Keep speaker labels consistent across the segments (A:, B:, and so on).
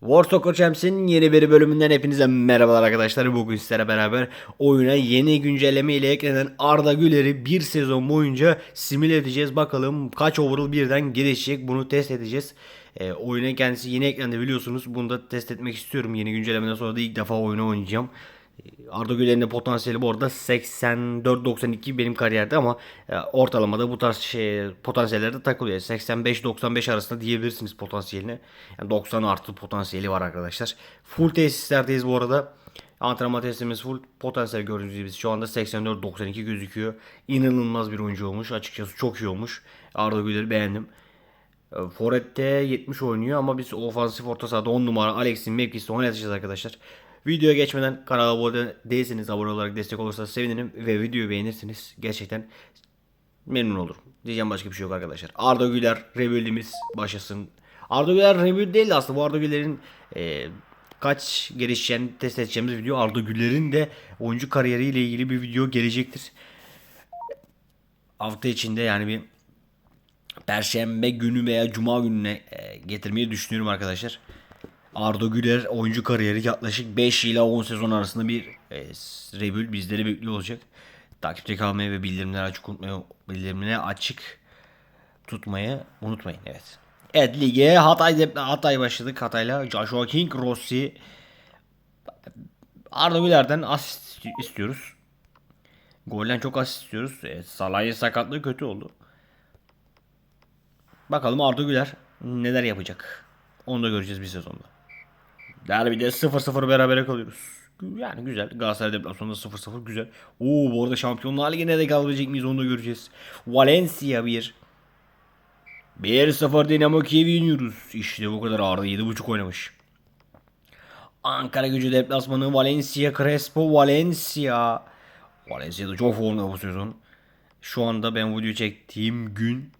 A: War Soccer Champs'in yeni bir bölümünden hepinize merhabalar arkadaşlar. Bugün sizlerle beraber oyuna yeni güncelleme ile eklenen Arda Güler'i bir sezon boyunca simüle edeceğiz. Bakalım kaç overall birden gelişecek bunu test edeceğiz. Ee, oyuna kendisi yeni eklendi biliyorsunuz. Bunu da test etmek istiyorum. Yeni güncellemeden sonra da ilk defa oyunu oynayacağım. Arda Güler'in de potansiyeli bu arada 84-92 benim kariyerde ama e, ortalamada bu tarz şey potansiyellerde takılıyor. 85-95 arasında diyebilirsiniz potansiyeline. Yani 90 artı potansiyeli var arkadaşlar. Full tesislerdeyiz bu arada. Antrenman testimiz full. Potansiyel gördüğünüz gibi şu anda 84-92 gözüküyor. İnanılmaz bir oyuncu olmuş. Açıkçası çok iyi olmuş. Arda Güler'i beğendim. E, Forvet'te 70 oynuyor ama biz ofansif orta sahada 10 numara Alex'in mevkisinde oynatacağız arkadaşlar. Videoya geçmeden kanala abone değilseniz abone olarak destek olursanız sevinirim ve videoyu beğenirsiniz. Gerçekten memnun olurum. Diyeceğim başka bir şey yok arkadaşlar. Arda Güler rebuild'imiz başlasın. Arda Güler rebuild değil de aslında bu Arda Güler'in e, kaç gelişeceğini test edeceğimiz video. Arda Güler'in de oyuncu kariyeriyle ilgili bir video gelecektir. Hafta içinde yani bir Perşembe günü veya Cuma gününe e, getirmeyi düşünüyorum arkadaşlar. Arda Güler oyuncu kariyeri yaklaşık 5 ile 10 sezon arasında bir e, rebuild bizleri bekliyor olacak. Takipte kalmayı ve bildirimleri açık unutmayı, bildirimleri açık tutmayı unutmayın. Evet. Evet lige Hatay Hatay başladık. Hatay'la Joshua King, Rossi Arda Güler'den asist istiyoruz. Golden çok asist istiyoruz. Evet, Salah'ın sakatlığı kötü oldu. Bakalım Arda Güler neler yapacak. Onu da göreceğiz bir sezonda. Derbide 0-0 berabere kalıyoruz. Yani güzel. Galatasaray deplasmanında 0-0 güzel. Oo bu arada Şampiyonlar Ligi'ne de kalabilecek miyiz onu da göreceğiz. Valencia 1. 1-0 Dinamo Kiev'i yeniyoruz. İşte bu kadar Arda 7.5 oynamış. Ankara gücü deplasmanı Valencia Crespo Valencia. Valencia'da çok formda bu sezon. Şu anda ben video çektiğim gün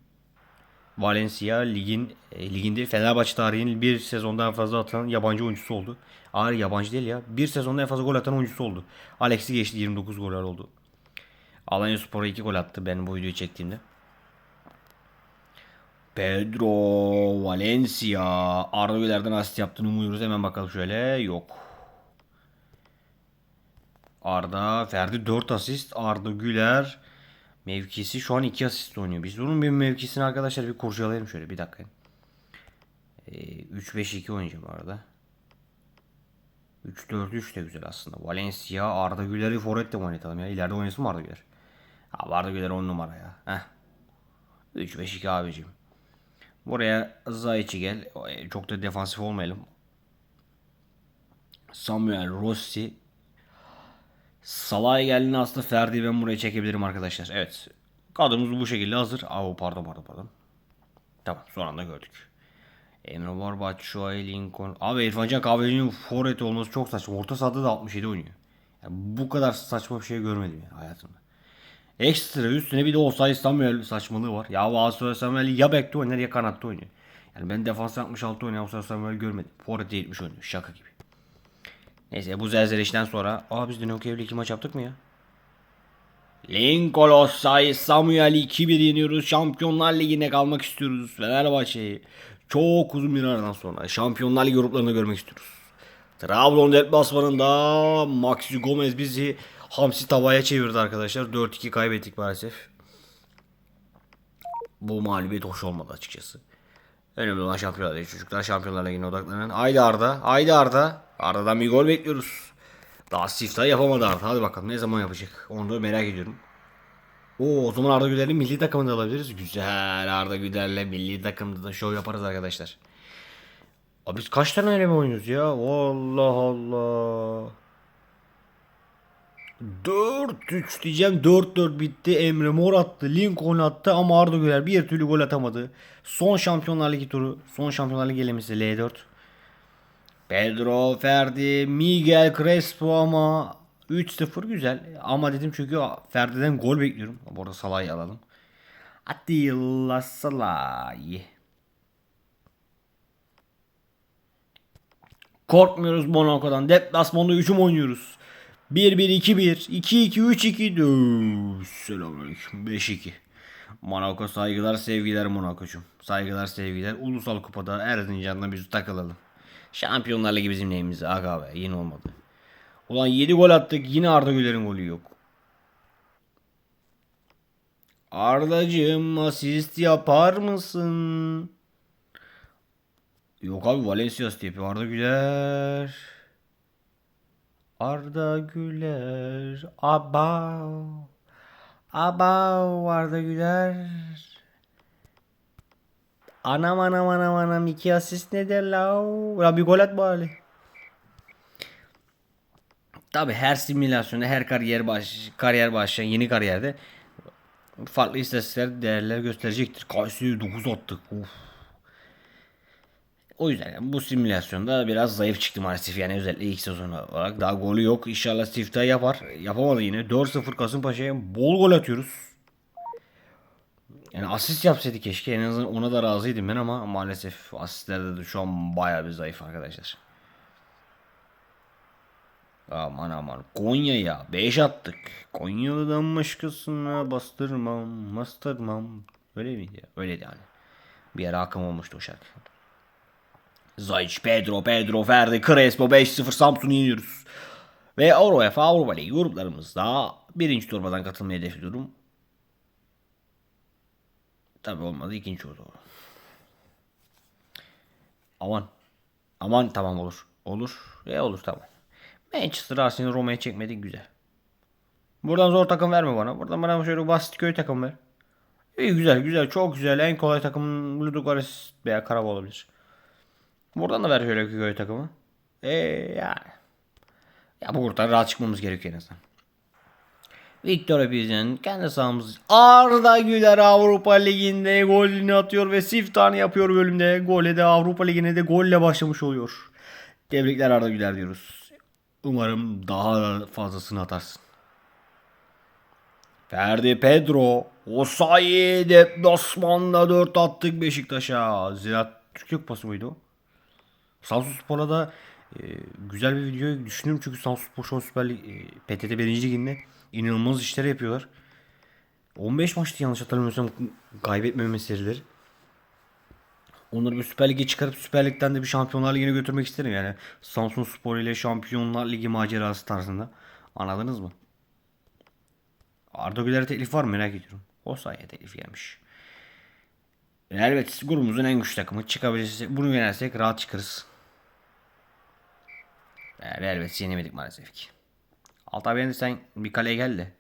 A: Valencia ligin e, liginde Fenerbahçe tarihinin bir sezondan fazla atan yabancı oyuncusu oldu. Ağır yabancı değil ya. Bir sezonda en fazla gol atan oyuncusu oldu. Alex'i geçti 29 goller oldu. Alanya Spor'a 2 gol attı ben bu videoyu çektiğimde. Pedro Valencia Arda Güler'den asist yaptığını umuyoruz. Hemen bakalım şöyle. Yok. Arda Ferdi 4 asist. Arda Güler Mevkisi şu an 2 asist oynuyor. Biz bunun bir mevkisini arkadaşlar bir kurcalayalım şöyle bir dakika. Ee, 3-5-2 oynayacağım arada. 3-4-3 de güzel aslında. Valencia, Arda Güler'i forvet de oynatalım ya. İleride oynasın mı Arda Güler? Ha, Arda Güler 10 numara ya. Heh. 3-5-2 abicim. Buraya Zayç'i gel. E, çok da defansif olmayalım. Samuel Rossi Salah'a geldiğinde aslında Ferdi'yi ben buraya çekebilirim arkadaşlar. Evet. Kadromuz bu şekilde hazır. Aa pardon pardon pardon. Tamam son anda gördük. Emre Var, Batshuayi, Lincoln. Abi İrfan Can Kahveci'nin forvet olması çok saçma. Orta sahada da 67 oynuyor. Yani bu kadar saçma bir şey görmedim yani hayatımda. Ekstra üstüne bir de Osay Samuel saçmalığı var. Ya Osay Samuel ya bekte oynar ya kanatta oynuyor. Yani ben defans 66 oynayan Osay Samuel görmedim. Forvet 70 oynuyor. Şaka gibi. Neyse bu zelzelişten sonra. Aa biz dün Okey'le iki maç yaptık mı ya? Lincoln Osay Samuel 2-1 yeniyoruz. Şampiyonlar Ligi'ne kalmak istiyoruz. Fenerbahçe'yi çok uzun bir aradan sonra Şampiyonlar Ligi gruplarını görmek istiyoruz. Trabzon deplasmanında Maxi Gomez bizi hamsi tavaya çevirdi arkadaşlar. 4-2 kaybettik maalesef. Bu mağlubiyet hoş olmadı açıkçası. Önemli olan Şampiyonlar Ligi. Çocuklar Şampiyonlar Ligi'ne odaklanın. Haydi Arda. Haydi Arda. Arda'dan bir gol bekliyoruz. Daha siftah yapamadı Arda. Hadi bakalım ne zaman yapacak. Onu da merak ediyorum. Oo, o zaman Arda Güler'in milli takımında alabiliriz. Güzel Arda Güler'le milli takımda da show yaparız arkadaşlar. Abi biz kaç tane eleme oynuyoruz ya? Allah Allah. 4-3 diyeceğim. 4-4 bitti. Emre Mor attı. Lincoln attı ama Arda Güler bir türlü gol atamadı. Son Şampiyonlar Ligi turu. Son Şampiyonlar Ligi elemesi L4. Pedro, Ferdi, Miguel Crespo ama 3-0 güzel. Ama dedim çünkü Ferdi'den gol bekliyorum. Bu arada Salah'ı alalım. Atilla Salah. Korkmuyoruz Monaco'dan. Deplasmanda hücum oynuyoruz. 1-1-2-1, 2-2-3-2. Selamünaleyküm. 5-2. Monaco saygılar sevgiler Monaco'cum. Saygılar sevgiler. Ulusal kupada Erzincan'da biz takılalım. Şampiyonlar Ligi bizim neyimiz aga be yine olmadı. Ulan 7 gol attık yine Arda Güler'in golü yok. Ardacığım asist yapar mısın? Yok abi Valencia asist yapıyor Arda Güler. Arda Güler. Abav. Abav Arda Güler. Anam anam anam anam iki asist ne der la? Ya bir gol at bari. Tabi her simülasyonda her kariyer baş kariyer başlayan yeni kariyerde farklı istatistikler değerler gösterecektir. Kayseri 9 attık. Uf. O yüzden yani bu simülasyonda biraz zayıf çıktı maalesef yani özellikle ilk sezon olarak daha golü yok. İnşallah siftah yapar. Yapamadı yine. 4-0 Kasımpaşa'ya bol gol atıyoruz. Yani asist yapsaydı keşke en azından ona da razıydım ben ama maalesef asistlerde de şu an bayağı bir zayıf arkadaşlar. Aman aman Konya'ya 5 attık. Konyalı'dan başkasına bastırmam, bastırmam. Öyle miydi ya? Öyleydi yani. Bir ara akım olmuştu o şarkı. Zayç, Pedro, Pedro, Ferdi, Crespo 5-0 Samsun'u yeniyoruz. Ve UEFA Avrupa Ligi gruplarımızda birinci turbadan katılmayı hedefliyorum. Tabi olmadı ikinci oldu. Aman. Aman tamam olur. Olur. E olur tamam. Manchester Arsenal Roma'ya çekmedik güzel. Buradan zor takım verme bana. Buradan bana şöyle basit köy takım ver. İyi güzel güzel çok güzel. En kolay takım Ludogorets veya Karabağ olabilir. Buradan da ver şöyle köy takımı. Eee yani. Ya bu gruptan rahat çıkmamız gerekiyor en azından. Victor Biz'in kendi sahamız Arda Güler Avrupa Ligi'nde golünü atıyor ve siftahını yapıyor bölümde. Gole de Avrupa Ligi'ne de golle başlamış oluyor. Tebrikler Arda Güler diyoruz. Umarım daha fazlasını atarsın. Ferdi Pedro. Osayi deplasmanda 4 attık Beşiktaş'a. Ziraat Türkiye Kupası mıydı o? Samsun Spor'a da e, güzel bir video düşünüyorum çünkü Samsun Spor şu Süper Lig, e, PTT 1. Ligi'nde inanılmaz işler yapıyorlar. 15 maçtı yanlış hatırlamıyorsam kaybetmeme serileri. Onları bir Süper Lig'e çıkarıp Süper Lig'den de bir Şampiyonlar Ligi'ne götürmek isterim yani. Samsun Spor ile Şampiyonlar Ligi macerası tarzında. Anladınız mı? Arda Güler'e teklif var mı merak ediyorum. O sayede teklif gelmiş. Elbette grubumuzun en güçlü takımı çıkabilirsek bunu yenersek rahat çıkarız. Yani elbette yenemedik maalesef ki. Altay beğendi sen bir kaleye gel de.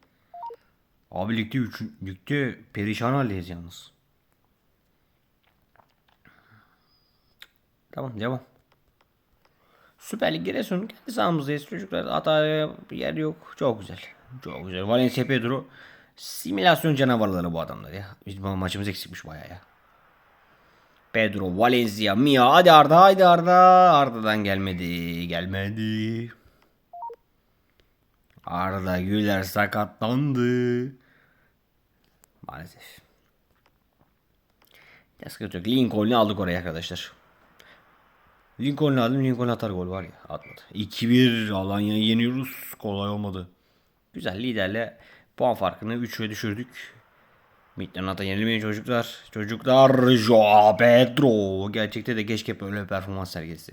A: Abi ligde, üç, ligde perişan haldeyiz yalnız. Tamam devam. Süper Lig Giresun kendi sahamızdayız çocuklar. Hataya bir yer yok. Çok güzel. Çok güzel. Valencia Pedro simülasyon canavarları bu adamlar ya. Biz maçımız eksikmiş bayağı ya. Pedro, Valencia, Mia. Hadi Arda, hadi Arda. Arda'dan gelmedi. Gelmedi. Arda Güler sakatlandı. Maalesef. Ya sıkıntı yok. Lincoln'u aldık oraya arkadaşlar. Lincoln'u aldım. Lincoln atar gol var ya. Atmadı. 2-1 Alanya'yı yeniyoruz. Kolay olmadı. Güzel liderle puan farkını 3'e düşürdük. Midland'a yenilmeyin çocuklar. Çocuklar Joao Pedro. Gerçekte de keşke böyle bir performans sergilesi.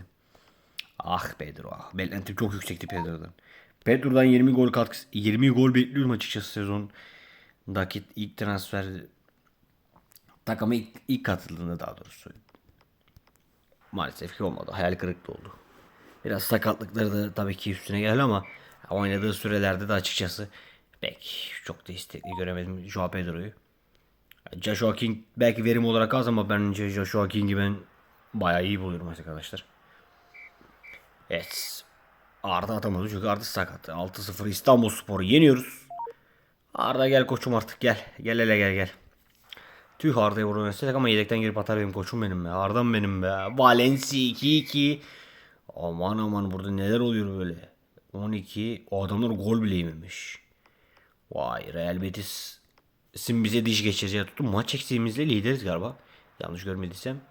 A: Ah Pedro. Ah. Beklentim çok yüksekti Pedro'dan. Pedro'dan 20 gol katkısı 20 gol bekliyorum açıkçası sezondaki ilk transfer takıma ilk, ilk katıldığında daha doğrusu. Maalesef ki olmadı. Hayal kırıklığı oldu. Biraz sakatlıkları da tabii ki üstüne geldi ama oynadığı sürelerde de açıkçası pek çok da istekli göremedim Joao Pedro'yu. Joshua King belki verim olarak az ama bence Joshua King'i ben bayağı iyi buluyorum arkadaşlar. Evet. Arda atamadı çünkü Arda sakat. 6-0 İstanbul Spor'u yeniyoruz. Arda gel koçum artık gel. Gel hele gel gel. Tüh Arda'ya vuruyor ama yedekten girip atar benim koçum benim be. Arda'm benim be. Valencia 2-2. Aman aman burada neler oluyor böyle. 12. O adamlar gol bile yememiş. Vay Real Betis Sim bize diş geçireceği tuttu. Maç eksiğimizle lideriz galiba. Yanlış görmediysem.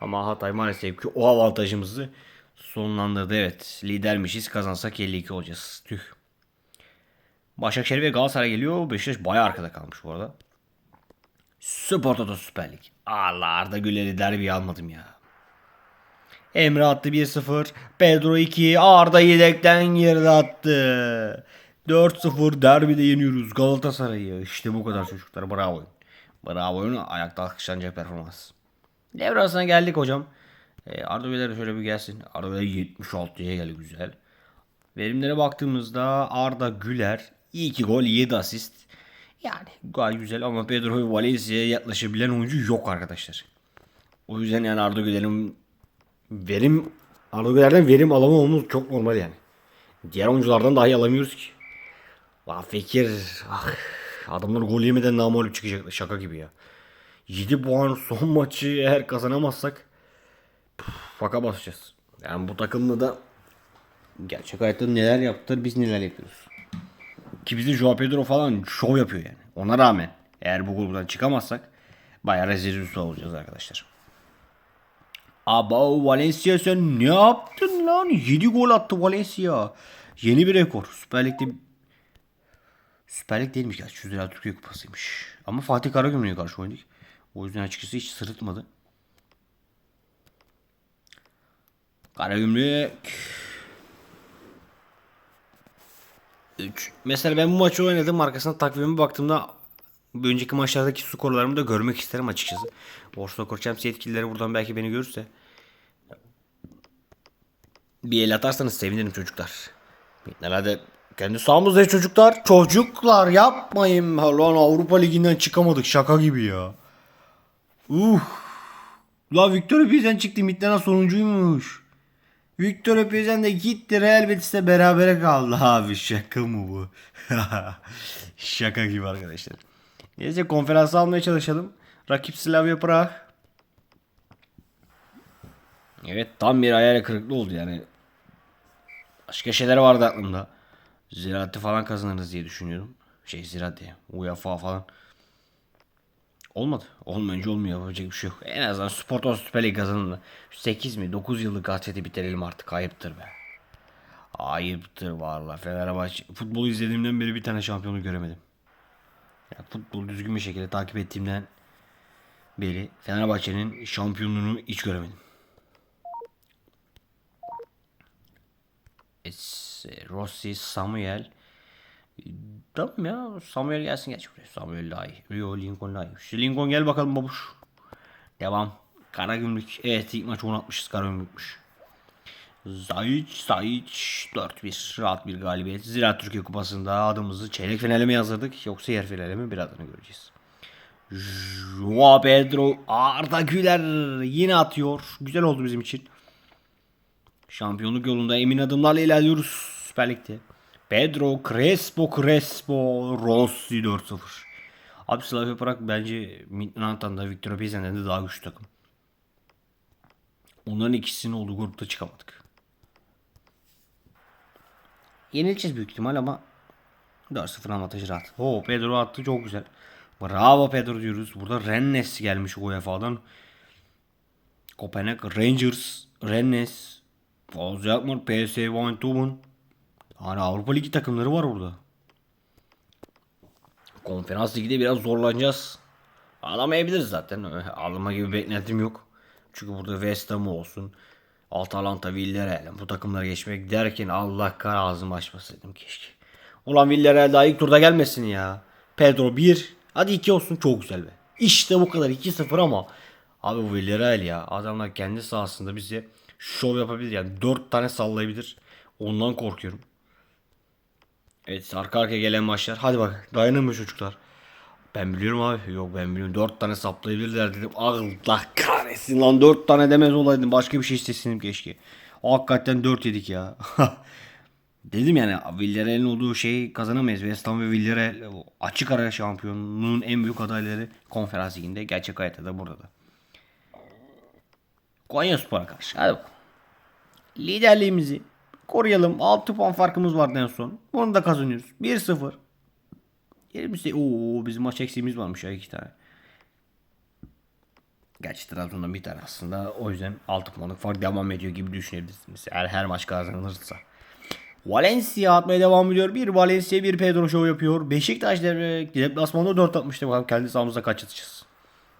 A: Ama Hatay maalesef ki o avantajımızı sonlandırdı. Evet lidermişiz. Kazansak 52 olacağız. Tüh. Başakşehir ve Galatasaray geliyor. Beşiktaş bayağı arkada kalmış bu arada. Spor Toto Süper Lig. Allah Arda Güler'i derbi almadım ya. Emre attı 1-0. Pedro 2. Arda yedekten geride attı. 4-0 derbide yeniyoruz Galatasaray'ı. İşte bu kadar çocuklar. Bravo. Bravo oyunu ayakta alkışlanacak performans. Devre arasına geldik hocam. E, Arda Güler şöyle bir gelsin. Arda Güler 76'ya geldi güzel. Verimlere baktığımızda Arda Güler 2 gol 7 asist. Yani gayet güzel ama Pedro Valencia'ya yaklaşabilen oyuncu yok arkadaşlar. O yüzden yani Arda Güler'in verim Arda Güler'den verim alamamamız çok normal yani. Diğer oyunculardan dahi alamıyoruz ki. La Fekir ah, adamlar gol yemeden namalip çıkacak şaka gibi ya. 7 puan son maçı eğer kazanamazsak faka basacağız. Yani bu takımla da gerçek hayatta neler yaptılar biz neler yapıyoruz. Ki bizde Joao Pedro falan şov yapıyor yani. Ona rağmen eğer bu gruptan çıkamazsak bayağı rezil olacağız arkadaşlar. Aba Valencia sen ne yaptın lan? 7 gol attı Valencia. Yeni bir rekor. Süper Lig'de Süper Lig değilmiş gerçi. 100 lira Türkiye Kupası'ymış. Ama Fatih Karagümrük'e karşı oynadık. O yüzden açıkçası hiç sırıtmadı. Karagümrük 3. Mesela ben bu maçı oynadım. Arkasına takvime baktığımda önceki maçlardaki skorlarımı da görmek isterim açıkçası. Borsa Korçems yetkilileri buradan belki beni görürse bir el atarsanız sevinirim çocuklar. Herhalde kendi sahamızda çocuklar. Çocuklar yapmayın. Lan Avrupa Ligi'nden çıkamadık şaka gibi ya. Uh. La Victor Pilsen çıktı. Midtjylland sonuncuymuş. Victor Pilsen de gitti Real Betis'le berabere kaldı abi. Şaka mı bu? şaka gibi arkadaşlar. Neyse konferans almaya çalışalım. Rakip Slavia Prag. Evet tam bir hayal kırıklığı oldu yani. Başka şeyler vardı aklımda. Ziraatı falan kazanırız diye düşünüyorum. Şey Ziraat diye. UEFA falan. Olmadı. Olmayınca olmuyor. Yapacak bir şey yok. En azından Spor Süper Lig kazanın. 8 mi 9 yıllık hasreti bitirelim artık. Ayıptır be. Ayıptır valla. Fenerbahçe. Futbolu izlediğimden beri bir tane şampiyonu göremedim. Ya futbolu düzgün bir şekilde takip ettiğimden beri Fenerbahçe'nin şampiyonluğunu hiç göremedim. Rossi, Samuel. Tamam ya Samuel gelsin geç buraya. Samuel daha iyi. Rio Lincoln daha iyi. Şu Lincoln gel bakalım babuş. Devam. Karagümrük. Evet ilk maç 10 atmışız Karagümrükmüş. Zayıç Zayıç 4-1 rahat bir galibiyet. Zira Türkiye Kupası'nda adımızı çeyrek finale mi yazdırdık yoksa yer finale mi birazdan göreceğiz. Joao Pedro Arda Güler yine atıyor. Güzel oldu bizim için. Şampiyonluk yolunda emin adımlarla ilerliyoruz Süper Lig'de. Pedro Crespo Crespo Rossi 4-0. Abi Slavia Prag bence Midtjylland'dan da Victor Pilsen'den de daha güçlü takım. Onların ikisinin olduğu grupta çıkamadık. Yenileceğiz büyük ihtimal ama 4-0 avantajı rahat. Oo Pedro attı çok güzel. Bravo Pedro diyoruz. Burada Rennes gelmiş UEFA'dan. Kopenhag Rangers, Rennes, Wolfsburg, PSV Eindhoven. Hani Avrupa Ligi takımları var burada. Konferans Ligi'de biraz zorlanacağız. Alamayabiliriz zaten. Alma gibi beklentim yok. Çünkü burada West Ham olsun. Atalanta, Villarreal. Bu takımlara geçmek derken Allah kar ağzımı açmasaydım keşke. Ulan Villarreal daha ilk turda gelmesin ya. Pedro 1. Hadi 2 olsun çok güzel be. İşte bu kadar 2-0 ama. Abi bu Villarreal ya. Adamlar kendi sahasında bize şov yapabilir. Yani 4 tane sallayabilir. Ondan korkuyorum. Evet arka arkaya gelen maçlar. Hadi bak dayanın mı çocuklar? Ben biliyorum abi. Yok ben biliyorum. 4 tane saplayabilirler dedim. Allah kahretsin lan 4 tane demez olaydım. Başka bir şey istesin keşke. Hakikaten 4 yedik ya. dedim yani Villarreal'in olduğu şeyi kazanamayız. West Ham ve Villarreal açık ara şampiyonluğun en büyük adayları konferans liginde. Gerçek hayatta da burada da. Konya Spor'a karşı. Hadi bakalım. Liderliğimizi koruyalım. 6 puan farkımız vardı en son. Bunu da kazanıyoruz. 1-0. Yerimizde ooo bizim maç eksiğimiz varmış ya iki tane. Gerçi Trabzon'dan bir tane aslında. O yüzden 6 puanlık fark devam ediyor gibi düşünebilirsiniz. Eğer her maç kazanılırsa. Valencia atmaya devam ediyor. Bir Valencia bir Pedro show yapıyor. Beşiktaş deplasmanda 4 atmıştı. Bakalım kendi sahamızda kaç atacağız.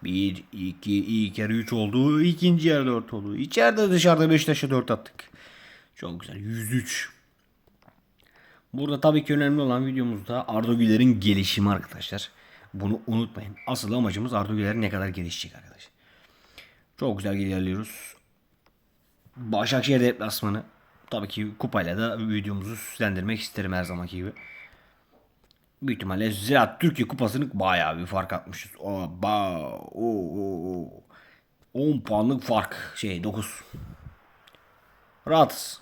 A: 1, 2, ilk yarı 3 oldu. ikinci yarı 4 oldu. İçeride dışarıda Beşiktaş'a 4 attık. Çok güzel. 103. Burada tabii ki önemli olan videomuzda Arda Güler'in gelişimi arkadaşlar. Bunu unutmayın. Asıl amacımız Arda Güler ne kadar gelişecek arkadaşlar. Çok güzel ilerliyoruz. Başakşehir deplasmanı. Tabii ki kupayla da videomuzu süslendirmek isterim her zamanki gibi. Büyük ihtimalle Ziraat Türkiye Kupası'nı bayağı bir fark atmışız. O, ba, o, o, o. 10 puanlık fark. Şey 9. Rahatız.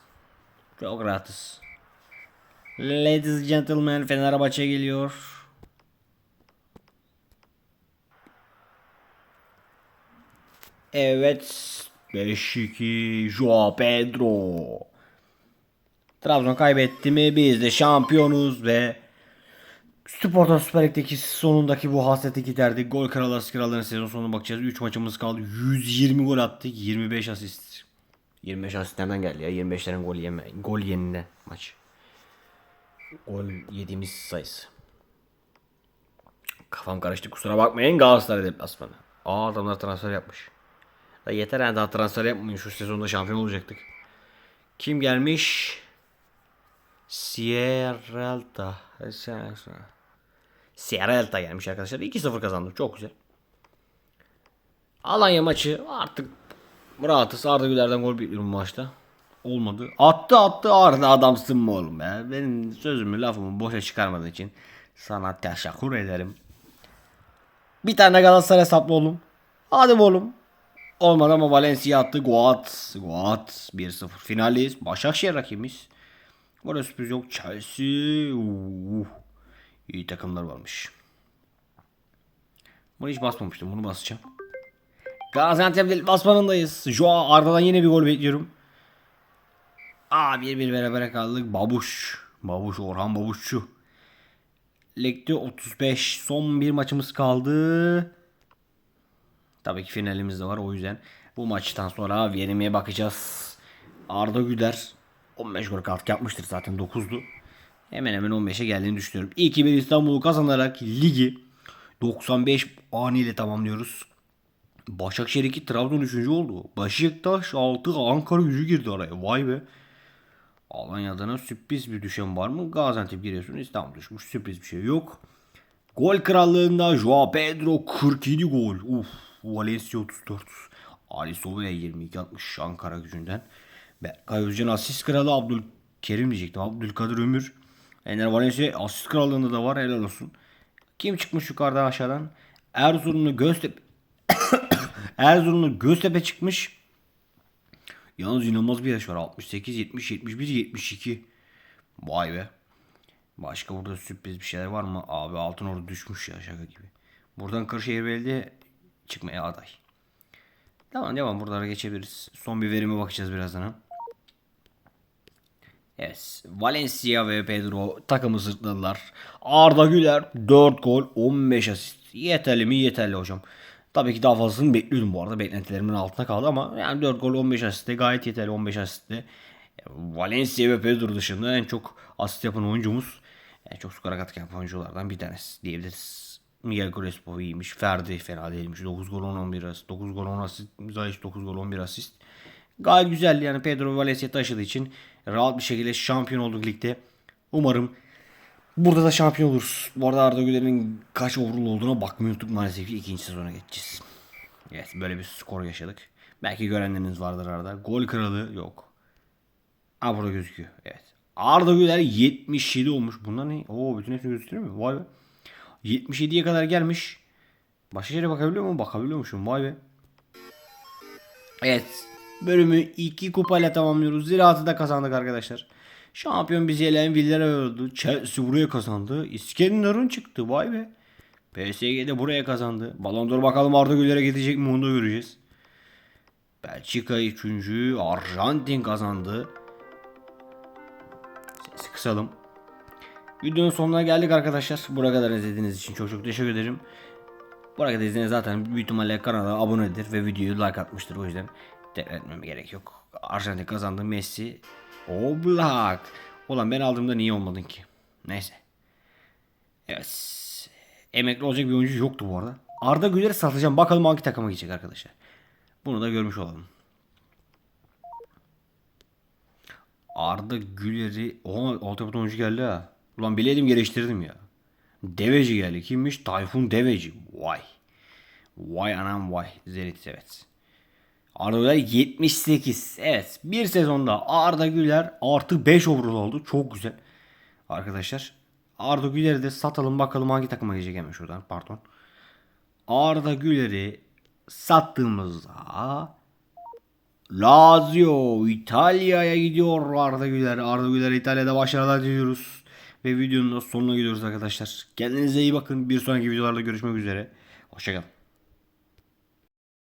A: Çok rahatız. Ladies and gentlemen Fenerbahçe geliyor. Evet. 5-2 Joao Pedro. Trabzon kaybetti mi biz de şampiyonuz ve Sporting Süper Lig'deki sonundaki bu hasreti giderdik. Gol kralı asist sezon sonuna bakacağız. 3 maçımız kaldı. 120 gol attık. 25 asist. 25 asist nereden geldi ya? 25'lerin gol yeme gol yenine maç. Gol yediğimiz sayısı. Kafam karıştı kusura bakmayın Galatasaray deplasmanı. Aa adamlar transfer yapmış. Da yeter yani daha transfer yapmayın şu sezonda şampiyon olacaktık. Kim gelmiş? Sierralta. Sierralta gelmiş arkadaşlar. 2-0 kazandık. Çok güzel. Alanya maçı artık rahatız. Arda Güler'den gol bekliyorum bu maçta. Olmadı. Attı attı Arda adamsın mı oğlum ya. Benim sözümü lafımı boşa çıkarmadığın için sana teşekkür ederim. Bir tane Galatasaray hesaplı oğlum. Hadi oğlum. Olmadı ama Valencia attı. Goat. Goat. 1-0 finaliz. Başakşehir rakibimiz. Burada sürpriz yok. Chelsea. Uh, iyi takımlar varmış. Bunu hiç basmamıştım. Bunu basacağım. Gaziantep deplasmanındayız. Joao Arda'dan yine bir gol bekliyorum. Aa 1-1 berabere kaldık. Babuş. Babuş Orhan Babuşçu. Ligde 35. Son bir maçımız kaldı. Tabii ki finalimiz de var o yüzden. Bu maçtan sonra verimeye bakacağız. Arda Güler 15 gol katkı yapmıştır zaten 9'du. Hemen hemen 15'e geldiğini düşünüyorum. 2-1 İstanbul'u kazanarak ligi 95 puan ile tamamlıyoruz. Başakşehir 2 Trabzon 3. oldu. Beşiktaş 6 Ankara gücü girdi araya. Vay be. Alanya'dan sürpriz bir düşen var mı? Gaziantep giriyorsun İstanbul düşmüş. Sürpriz bir şey yok. Gol krallığında Joao Pedro 47 gol. Uf. Valencia 34. Ali Sobaya 22 atmış Ankara gücünden. Berkay Özcan asist kralı Abdülkerim diyecektim. Abdülkadir Ömür. Ener Valencia asist krallığında da var helal olsun. Kim çıkmış yukarıdan aşağıdan? Erzurumlu Göztepe Erzurumlu Göztepe çıkmış. Yalnız inanılmaz bir yaş var. 68, 70, 71, 72. Vay be. Başka burada sürpriz bir şeyler var mı? Abi altın ordu düşmüş ya şaka gibi. Buradan Kırşehir Belediye çıkmaya aday. Tamam devam buralara geçebiliriz. Son bir verime bakacağız birazdan. ha. Evet. Valencia ve Pedro takımı sırtladılar. Arda Güler 4 gol 15 asist. Yeterli mi? Yeterli hocam. Tabii ki daha fazlasını bekliyordum bu arada. Beklentilerimin altında kaldı ama yani 4 gol 15 asist de gayet yeterli 15 asist de. Valencia ve Pedro dışında en çok asist yapan oyuncumuz. En çok skora katkı yapan oyunculardan bir tanesi diyebiliriz. Miguel Crespo iyiymiş. Ferdi fena değilmiş. 9 gol 10 11 asist. 9 gol 10 asist. Zayis 9 gol 11 asist. Gayet güzel yani Pedro Valencia taşıdığı için rahat bir şekilde şampiyon olduk ligde. Umarım burada da şampiyon oluruz. Bu arada Arda Güler'in kaç overall olduğuna bakmıyorduk maalesef ki ikinci sezona geçeceğiz. Evet böyle bir skor yaşadık. Belki görenleriniz vardır arada. Gol kralı yok. Aa burada gözüküyor. Evet. Arda Güler 77 olmuş. Bunlar ne? Oo bütün hepsini gösteriyor mu? Vay be. 77'ye kadar gelmiş. Başka yere bakabiliyor mu? Bakabiliyormuşum. Vay be. Evet. Bölümü iki kupayla tamamlıyoruz. Ziraatı da kazandık arkadaşlar. Şampiyon bizi eleyen Villarreal oldu. Chelsea buraya kazandı. İskenderun çıktı. Vay be. PSG de buraya kazandı. Ballon d'Or bakalım Arda Güler'e gidecek mi onu da göreceğiz. Belçika 3. Arjantin kazandı. Sesi kısalım. Videonun sonuna geldik arkadaşlar. Buraya kadar izlediğiniz için çok çok teşekkür ederim. Buraya kadar izlediğiniz zaten büyük ihtimalle kanala abonedir ve videoyu like atmıştır. O yüzden tekrar etmeme gerek yok. Arjantin kazandı. Messi. Oblak. Ulan ben aldığımda niye olmadın ki? Neyse. Evet. Emekli olacak bir oyuncu yoktu bu arada. Arda Güler'i satacağım. Bakalım hangi takıma gidecek arkadaşlar. Bunu da görmüş olalım. Arda Güler'i... Oha altyapıdan oyuncu geldi ha. Ulan bileydim geliştirdim ya. Deveci geldi. Kimmiş? Tayfun Deveci. Vay. Vay anam vay. Zerit evet. Arda Güler 78. Evet. Bir sezonda Arda Güler artı 5 overall oldu. Çok güzel. Arkadaşlar. Arda Güler'i de satalım bakalım hangi takıma gidecek hemen şuradan. Pardon. Arda Güler'i sattığımızda Lazio İtalya'ya gidiyor Arda Güler. Arda Güler İtalya'da başarılar diliyoruz. Ve videonun da sonuna gidiyoruz arkadaşlar. Kendinize iyi bakın. Bir sonraki videolarda görüşmek üzere. Hoşçakalın.